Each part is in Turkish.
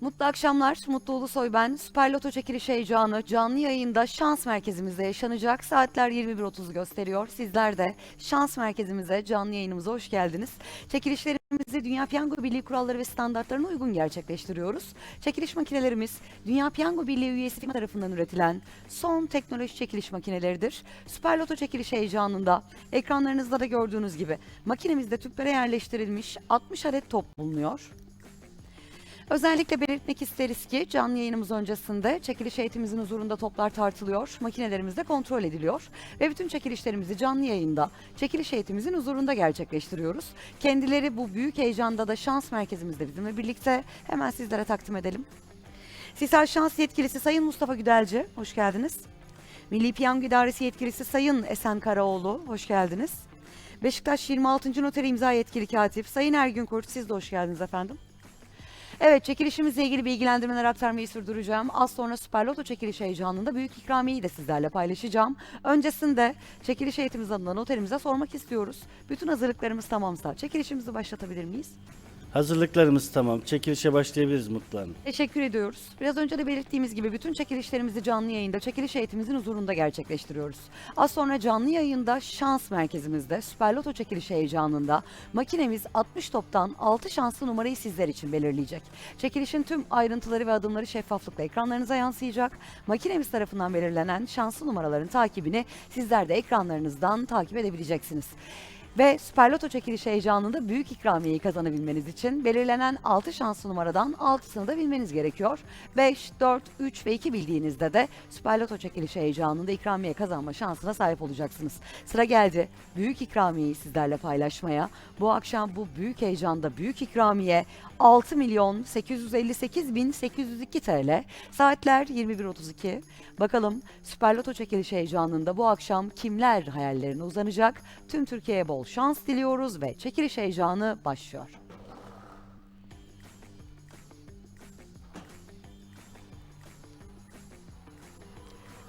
Mutlu akşamlar. Mutlu Ulusoy ben. Süper Loto çekiliş heyecanı canlı yayında şans merkezimizde yaşanacak. Saatler 21.30 gösteriyor. Sizler de şans merkezimize canlı yayınımıza hoş geldiniz. Çekilişlerimizi Dünya Piyango Birliği kuralları ve standartlarına uygun gerçekleştiriyoruz. Çekiliş makinelerimiz Dünya Piyango Birliği üyesi tarafından üretilen son teknoloji çekiliş makineleridir. Süper Loto çekiliş heyecanında ekranlarınızda da gördüğünüz gibi makinemizde tüplere yerleştirilmiş 60 adet top bulunuyor. Özellikle belirtmek isteriz ki canlı yayınımız öncesinde çekiliş eğitimimizin huzurunda toplar tartılıyor, makinelerimiz de kontrol ediliyor ve bütün çekilişlerimizi canlı yayında çekiliş eğitimimizin huzurunda gerçekleştiriyoruz. Kendileri bu büyük heyecanda da şans merkezimizde bizimle birlikte hemen sizlere takdim edelim. Sisal Şans Yetkilisi Sayın Mustafa Güdelci, hoş geldiniz. Milli Piyango İdaresi Yetkilisi Sayın Esen Karaoğlu, hoş geldiniz. Beşiktaş 26. Noteri İmza Yetkili Katip Sayın Ergün Kurt, siz de hoş geldiniz efendim. Evet çekilişimizle ilgili bilgilendirmeler aktarmayı sürdüreceğim. Az sonra Süper Loto çekiliş heyecanında büyük ikramiyeyi de sizlerle paylaşacağım. Öncesinde çekiliş eğitimimiz adına noterimize sormak istiyoruz. Bütün hazırlıklarımız tamamsa çekilişimizi başlatabilir miyiz? Hazırlıklarımız tamam. Çekilişe başlayabiliriz Mutlu Hanım. Teşekkür ediyoruz. Biraz önce de belirttiğimiz gibi bütün çekilişlerimizi canlı yayında çekiliş eğitimimizin huzurunda gerçekleştiriyoruz. Az sonra canlı yayında şans merkezimizde Süper Loto çekiliş heyecanında makinemiz 60 toptan 6 şanslı numarayı sizler için belirleyecek. Çekilişin tüm ayrıntıları ve adımları şeffaflıkla ekranlarınıza yansıyacak. Makinemiz tarafından belirlenen şanslı numaraların takibini sizler de ekranlarınızdan takip edebileceksiniz. Ve Süper Loto çekiliş heyecanında büyük ikramiyeyi kazanabilmeniz için belirlenen 6 şanslı numaradan 6'sını da bilmeniz gerekiyor. 5, 4, 3 ve 2 bildiğinizde de Süper Loto çekiliş heyecanında ikramiye kazanma şansına sahip olacaksınız. Sıra geldi büyük ikramiyeyi sizlerle paylaşmaya. Bu akşam bu büyük heyecanda büyük ikramiye 6 milyon 858 bin 802 TL. Saatler 21.32. Bakalım Süper Loto çekiliş heyecanında bu akşam kimler hayallerine uzanacak? Tüm Türkiye'ye bol şans diliyoruz ve çekiliş heyecanı başlıyor.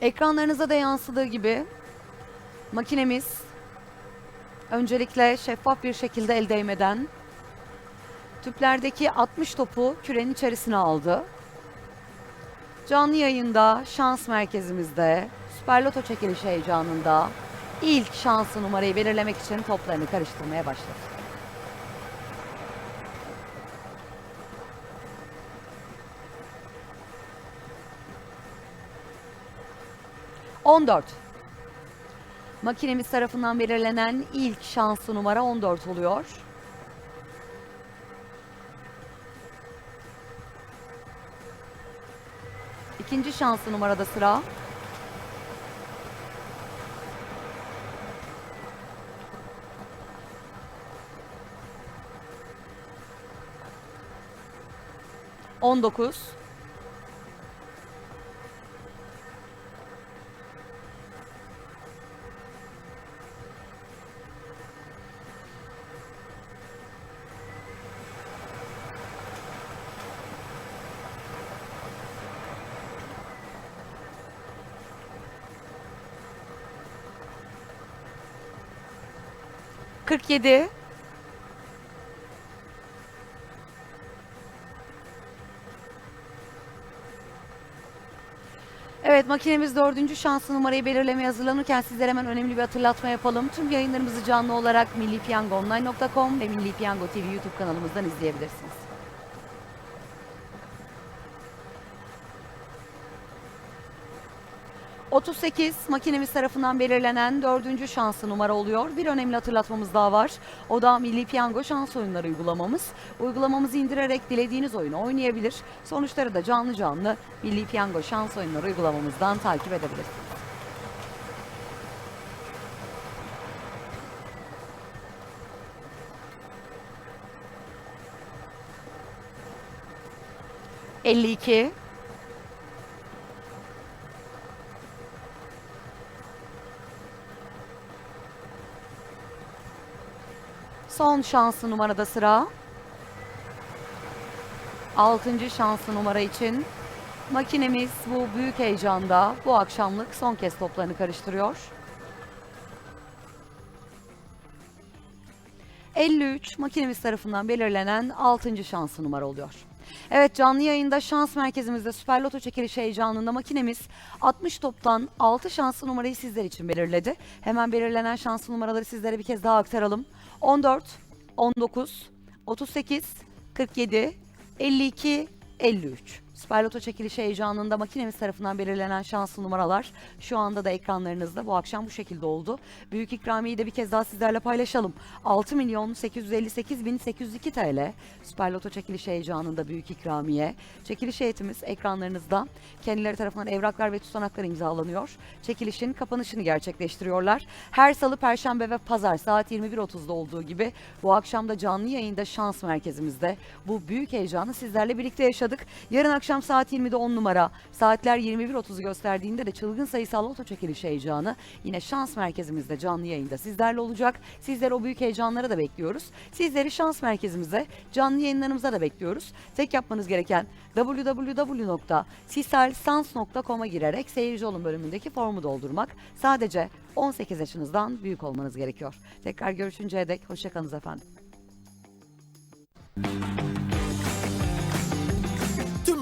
Ekranlarınıza da yansıdığı gibi makinemiz öncelikle şeffaf bir şekilde el değmeden tüplerdeki 60 topu kürenin içerisine aldı. Canlı yayında şans merkezimizde Süper Loto çekiliş heyecanında ilk şanslı numarayı belirlemek için toplarını karıştırmaya başladı. On dört. Makinemiz tarafından belirlenen ilk şanslı numara 14 oluyor. İkinci şanslı numarada sıra. On dokuz. Kırk yedi. Evet makinemiz dördüncü şanslı numarayı belirlemeye hazırlanırken sizlere hemen önemli bir hatırlatma yapalım. Tüm yayınlarımızı canlı olarak millipiyangoonline.com ve Milli Piyango TV YouTube kanalımızdan izleyebilirsiniz. ...38 makinemiz tarafından belirlenen dördüncü şanslı numara oluyor. Bir önemli hatırlatmamız daha var. O da Milli Piyango Şans Oyunları uygulamamız. Uygulamamızı indirerek dilediğiniz oyunu oynayabilir. Sonuçları da canlı canlı Milli Piyango Şans Oyunları uygulamamızdan takip edebilirsiniz. Elli iki. Son şanslı numarada sıra. Altıncı şanslı numara için makinemiz bu büyük heyecanda bu akşamlık son kez toplarını karıştırıyor. 53 makinemiz tarafından belirlenen 6. şanslı numara oluyor. Evet canlı yayında şans merkezimizde Süper Loto çekilişi heyecanında makinemiz 60 toptan 6 şanslı numarayı sizler için belirledi. Hemen belirlenen şanslı numaraları sizlere bir kez daha aktaralım. 14, 19, 38, 47, 52, 53. Süper Loto çekilişi heyecanında makinemiz tarafından belirlenen şanslı numaralar şu anda da ekranlarınızda. Bu akşam bu şekilde oldu. Büyük ikramiyeyi de bir kez daha sizlerle paylaşalım. 6 milyon 858 bin 802 TL. Süper Loto çekilişi heyecanında büyük ikramiye. Çekiliş heyetimiz ekranlarınızda. Kendileri tarafından evraklar ve tutanaklar imzalanıyor. Çekilişin kapanışını gerçekleştiriyorlar. Her salı, perşembe ve pazar saat 21.30'da olduğu gibi bu akşam da canlı yayında şans merkezimizde bu büyük heyecanı sizlerle birlikte yaşadık. Yarın akşam saat 20'de 10 numara, saatler 21.30'u gösterdiğinde de çılgın sayısal loto çekilişi heyecanı yine şans merkezimizde canlı yayında sizlerle olacak. Sizleri o büyük heyecanlara da bekliyoruz. Sizleri şans merkezimize, canlı yayınlarımıza da bekliyoruz. Tek yapmanız gereken www.sisalsans.com'a girerek seyirci olun bölümündeki formu doldurmak. Sadece 18 yaşınızdan büyük olmanız gerekiyor. Tekrar görüşünceye dek hoşçakalınız efendim.